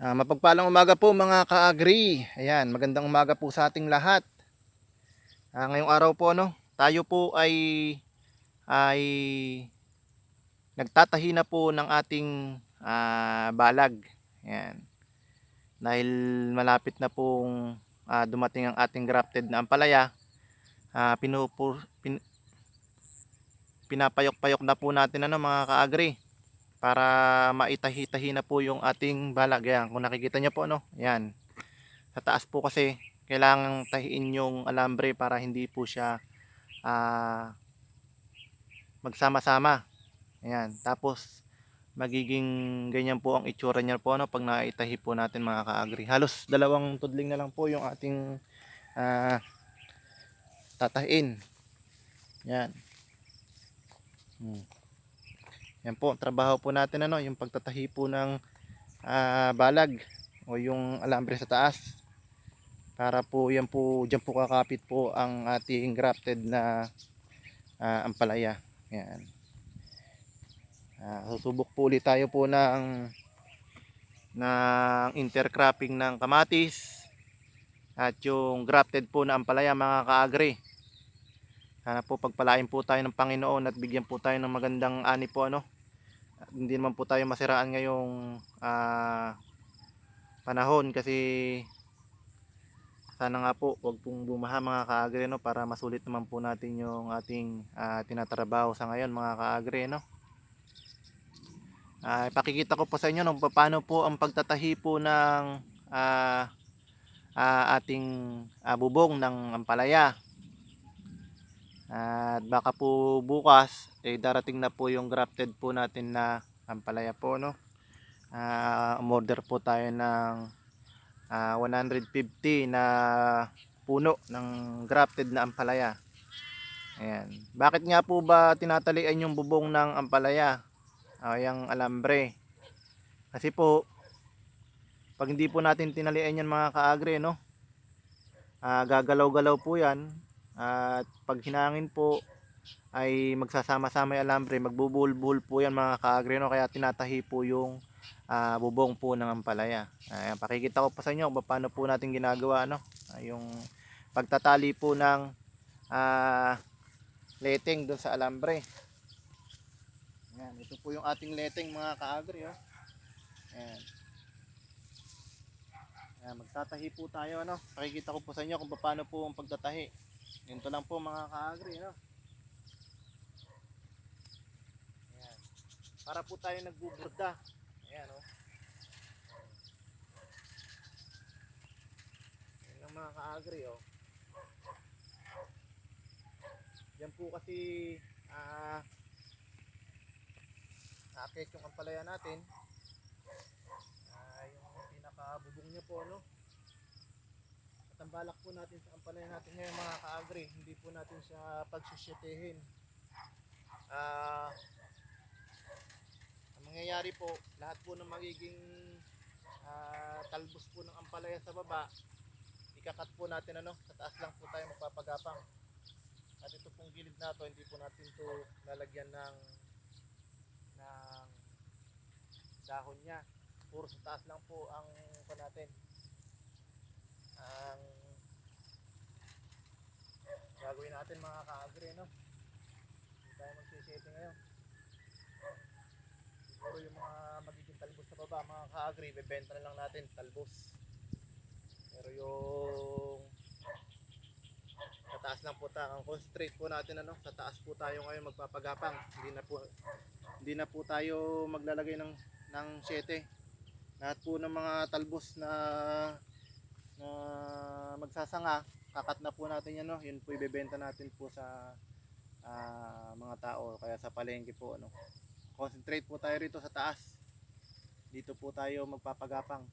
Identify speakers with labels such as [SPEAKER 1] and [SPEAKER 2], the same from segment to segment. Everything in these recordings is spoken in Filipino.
[SPEAKER 1] Ah, mapagpalang umaga po mga ka-agri. Ayan, magandang umaga po sa ating lahat. Ah, ngayong araw po no, tayo po ay ay nagtatahi na po ng ating ah, balag. Ayan. Dahil malapit na pong ah, dumating ang ating grafted na ampalaya, ah, pinupur, pin, pinapayok-payok na po natin ano mga ka-agri para maitahi-tahi na po yung ating balag. Yan, kung nakikita nyo po, no? Yan. Sa taas po kasi, kailangan tahiin yung alambre para hindi po siya ah, magsama-sama. Ayan. Tapos, magiging ganyan po ang itsura niya po, no? Pag naitahi po natin mga ka-agri. Halos dalawang tudling na lang po yung ating ah, tatahin. Yan. Hmm. Yan po, trabaho po natin ano, yung pagtatahi po ng ah, balag o yung alambre sa taas. Para po yan po, diyan po kakapit po ang ating grafted na ah, ampalaya. Yan. Ah, susubok po ulit tayo po ng ng intercropping ng kamatis at yung grafted po na ampalaya mga kaagri. Sana po pagpalain po tayo ng Panginoon at bigyan po tayo ng magandang ani po ano. Hindi naman po tayo masiraan ngayong ah, panahon kasi sana nga po wag pong bumaha mga kaagre no para masulit naman po natin yung ating ah, tinatrabaho sa ngayon mga kaagre no. Ah, ipakikita ko po sa inyo no paano po ang pagtatahi po ng ah, ah, ating ah, bubong ng ampalaya. At baka po bukas eh darating na po yung grafted po natin na ampalaya po no. Ah, umorder po tayo ng ah, 150 na puno ng grafted na ampalaya. Ayan. Bakit nga po ba tinatalian yung bubong ng ampalaya? O yung alambre. Kasi po pag hindi po natin tinalian yan mga kaagre no. Ah, gagalaw-galaw po yan at pag hinangin po ay magsasama-sama yung alambre, magbubuhol-buhol po yan mga kaagre no? kaya tinatahi po yung ah, bubong po ng ampalaya. Ayan, pakikita ko pa sa inyo kung paano po natin ginagawa no? Ah, yung pagtatali po ng ah, leteng doon sa alambre. Ayan, ito po yung ating leteng mga kaagre. Oh. Ayan. Ayan, magtatahi po tayo. Ano? Pakikita ko po sa inyo kung paano po ang pagtatahi. Ganito lang po mga kaagri, no? Ayan. Para po tayo nagbuburda. Ayan, oh. Ayan ang mga kaagri, oh. Yan po kasi ah naakit yung ampalaya natin. Ah, yung pinakabubong niya po, no? At balak po natin sa ampalaya natin ngayon mga kaagri, hindi po natin siya pagsusyetehin. Ah, ang mangyayari po, lahat po ng magiging ah, talbos po ng ampalaya sa baba, ikakat po natin ano, sa taas lang po tayo magpapagapang. At ito pong gilid na to, hindi po natin to lalagyan ng ng dahon niya. Puro sa taas lang po. Ang natin mga kaagri, no? Hindi tayo magsisete ngayon. Siguro yung mga magiging talbos sa baba, mga kaagri, bebenta na lang natin, talbos. Pero yung sa taas lang po tayo, ang concentrate po natin ano, sa taas po tayo ngayon magpapagapang. Hindi na po hindi na po tayo maglalagay ng ng 7. Lahat po ng mga talbos na na magsasanga, kakat na po natin yan no. Yun po ibebenta natin po sa ah, mga tao kaya sa palengke po ano. Concentrate po tayo rito sa taas. Dito po tayo magpapagapang.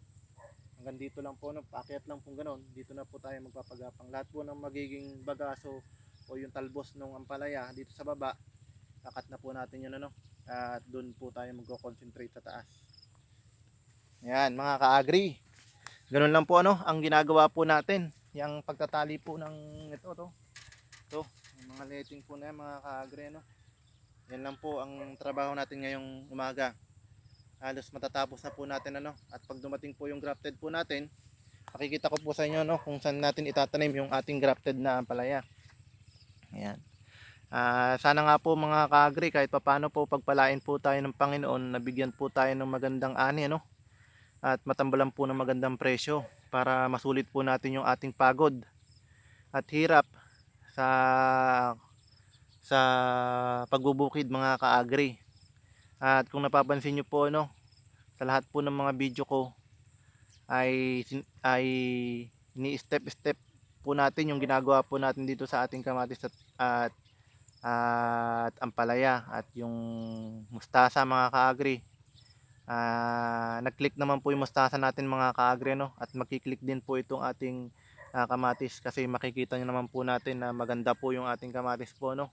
[SPEAKER 1] Hanggang dito lang po no, paakyat lang po ganun. Dito na po tayo magpapagapang. Lahat po ng magiging bagaso o yung talbos ng ampalaya dito sa baba, kakat na po natin yun ano. At doon po tayo magko-concentrate sa taas. Yan mga ka-agri. Ganun lang po ano, ang ginagawa po natin. Yung pagtatali po ng ito to. Yung mga letting po na yan, mga ka-agri no. Yan lang po ang trabaho natin ngayong umaga. halos matatapos na po natin ano at pag dumating po yung grafted po natin makikita ko po sa inyo no kung saan natin itatanim yung ating grafted na ampalaya ayan Ah, sana nga po mga ka-agri kahit papaano po pagpalain po tayo ng Panginoon nabigyan po tayo ng magandang ani ano at matambalan po ng magandang presyo para masulit po natin yung ating pagod at hirap sa sa pagbubukid mga ka-agri. At kung napapansin nyo po no sa lahat po ng mga video ko ay ay ni step step po natin yung ginagawa po natin dito sa ating kamatis at, at at ampalaya at yung mustasa mga kaagri Ah, nag-click naman po yung mustasa natin mga kaagri no? At makiklik din po itong ating ah, kamatis kasi makikita nyo naman po natin na maganda po yung ating kamatis po no?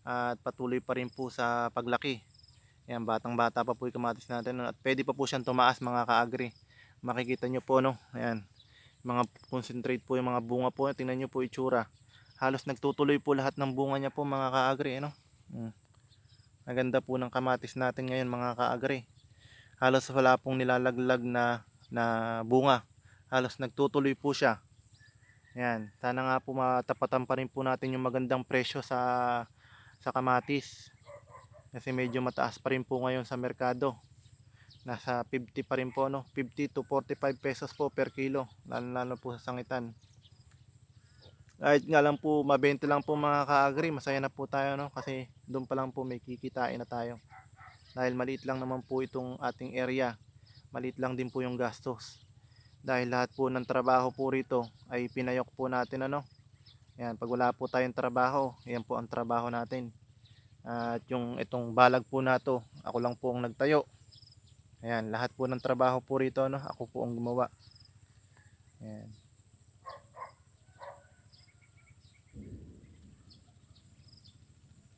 [SPEAKER 1] At patuloy pa rin po sa paglaki. Yan batang bata pa po yung kamatis natin no? at pwede pa po siyang tumaas mga kaagri makikita nyo po no? Ayan. Mga concentrate po yung mga bunga po. Tingnan nyo po itsura. Halos nagtutuloy po lahat ng bunga niya po mga kaagri ano mm. maganda po ng kamatis natin ngayon mga kaagri halos wala pong nilalaglag na na bunga. Halos nagtutuloy po siya. Yan. Sana nga po matapatan pa rin po natin yung magandang presyo sa sa kamatis. Kasi medyo mataas pa rin po ngayon sa merkado. Nasa 50 pa rin po no? 50 to 45 pesos po per kilo. Lalo lalo po sa sangitan. Kahit nga lang po mabenta lang po mga ka-agri masaya na po tayo no? Kasi doon pa lang po may kikitain na tayo dahil maliit lang naman po itong ating area. Maliit lang din po yung gastos. Dahil lahat po ng trabaho po rito ay pinayok po natin ano? Yan pag wala po tayong trabaho yan po ang trabaho natin. At yung itong balag po na to ako lang po ang nagtayo. Ayan lahat po ng trabaho po rito ano? Ako po ang gumawa. Ayan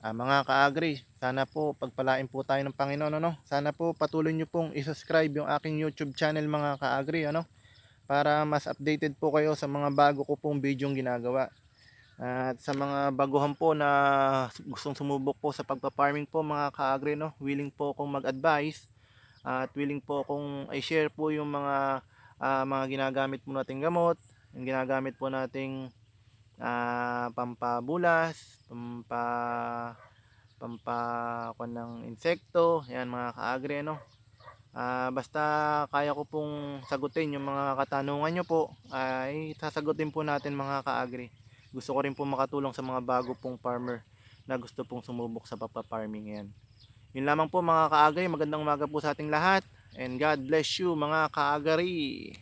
[SPEAKER 1] Ah, mga ka-agri, sana po pagpalain po tayo ng Panginoon ano. Sana po patuloy niyo pong i-subscribe yung aking YouTube channel mga ka-agri ano para mas updated po kayo sa mga bago ko pong video ginagawa. At sa mga baguhan po na gustong sumubok po sa pagpa-farming po mga ka-agri no, willing po akong mag-advise at willing po akong i-share po yung mga ah, mga ginagamit po nating gamot, yung ginagamit po nating ah, pampabulas, pampa pampa kuwan ng insekto, yan mga kaagri ano. Ah, basta kaya ko pong sagutin yung mga katanungan nyo po ay sasagutin po natin mga kaagri. Gusto ko rin po makatulong sa mga bago pong farmer na gusto pong sumubok sa papa-farming yan. Yun lamang po mga kaagri, magandang umaga po sa ating lahat and God bless you mga kaagri.